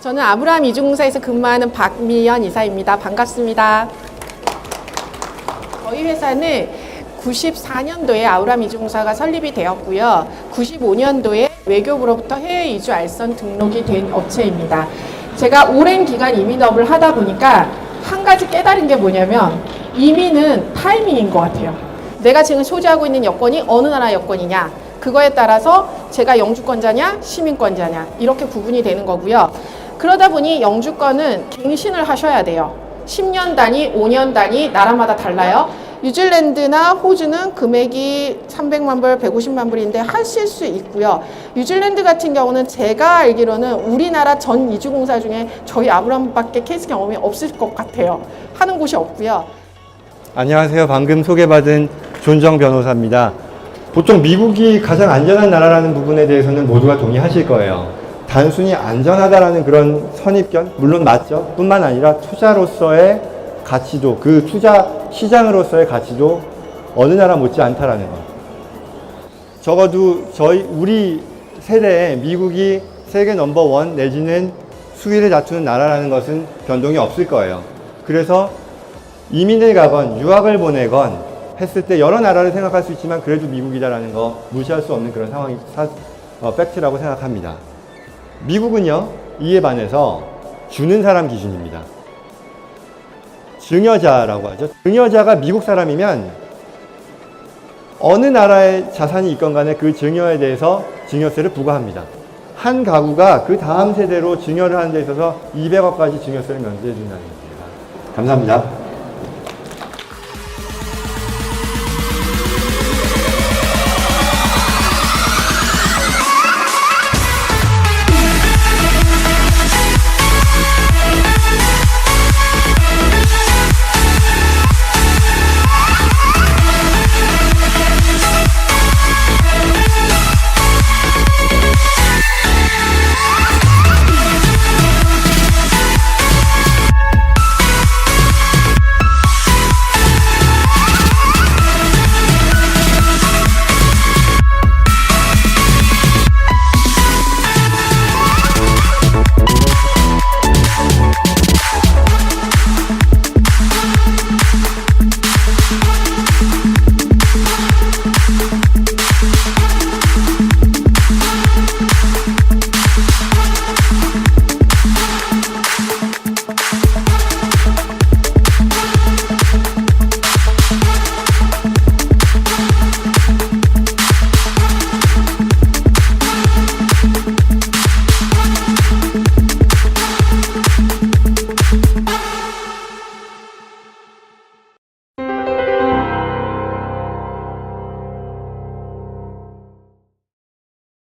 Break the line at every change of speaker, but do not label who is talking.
저는 아브라함 이중공사에서 근무하는 박미연 이사입니다. 반갑습니다. 저희 회사는 94년도에 아브라함 이중공사가 설립이 되었고요. 95년도에 외교부로부터 해외 이주 알선 등록이 된 업체입니다. 제가 오랜 기간 이민업을 하다 보니까 한 가지 깨달은 게 뭐냐면 이민은 타이밍인 것 같아요. 내가 지금 소지하고 있는 여권이 어느 나라 여권이냐 그거에 따라서 제가 영주권자냐 시민권자냐 이렇게 구분이 되는 거고요. 그러다 보니 영주권은 갱신을 하셔야 돼요. 10년 단위, 5년 단위 나라마다 달라요. 뉴질랜드나 호주는 금액이 300만 불, 150만 불인데 하실 수 있고요. 뉴질랜드 같은 경우는 제가 알기로는 우리나라 전 이주공사 중에 저희 아브람밖에 케이스 경험이 없을 것 같아요. 하는 곳이 없고요.
안녕하세요. 방금 소개받은 존정 변호사입니다. 보통 미국이 가장 안전한 나라라는 부분에 대해서는 모두가 동의하실 거예요. 단순히 안전하다라는 그런 선입견, 물론 맞죠. 뿐만 아니라 투자로서의 가치도, 그 투자 시장으로서의 가치도 어느 나라 못지 않다라는 것. 적어도 저희, 우리 세대에 미국이 세계 넘버원 내지는 수위를 다투는 나라라는 것은 변동이 없을 거예요. 그래서 이민을 가건 유학을 보내건 했을 때 여러 나라를 생각할 수 있지만 그래도 미국이다라는 거 무시할 수 없는 그런 상황이 사, 어, 팩트라고 생각합니다. 미국은요 이에 반해서 주는 사람 기준입니다. 증여자라고 하죠. 증여자가 미국 사람이면 어느 나라의 자산이 있건 간에 그 증여에 대해서 증여세를 부과합니다. 한 가구가 그 다음 세대로 증여를 하는 데 있어서 200억까지 증여세를 면제해 준다는 겁니다. 감사합니다.